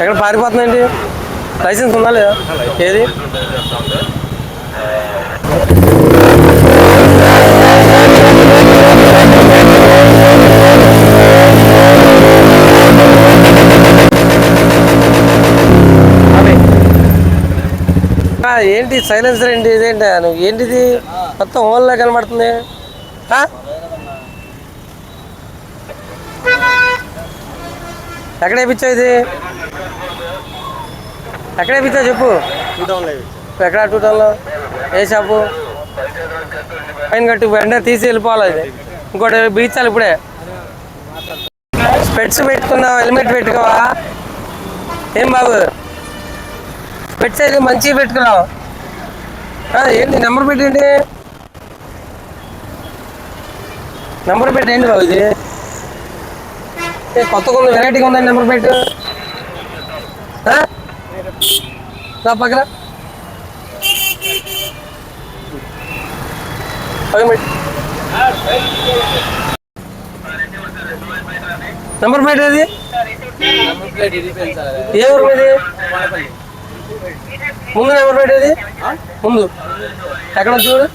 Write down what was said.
ఎక్కడ పారిపోతుందండి లైసెన్స్ ఉందా లేదా? ఏది? ఏంటి సైలెన్సర్ ఏంటి? ఇదేంటి? నువ్వు ఏంటిది? మొత్తం ఓన్లో కనబడుతుంది. ఎక్కడ వేయించావు ఇది? ఎక్కడ వేయించావు చెప్పు? ఎక్కడ టూ టౌన్లో? ఏ షాపు? పైన కట్టు వెంటనే తీసి వెళ్ళిపోవాలి ఇది ఇంకోటి బీచాలి ఇప్పుడే. స్పెట్స్ పెట్టుకున్నావు హెల్మెట్ పెట్టుకోవా? ఏం బాబు? స్పెట్స్ అయితే మంచిగా పెట్టుకున్నావు. ఏంటి నెంబర్ పెట్టండి నెంబర్ పెట్టండి బాబు ఇది? కొత్తగా ఉంది వెరైటీగా ఉందండి నెంబర్ పెట్టు? రా పక్కన. నెంబర్ ప్లేట్ ఏది? ఏ ఊరు మీది? ముందు నెంబర్ ప్లేట్ ఏది? ముందు. ఎక్కడ చూడు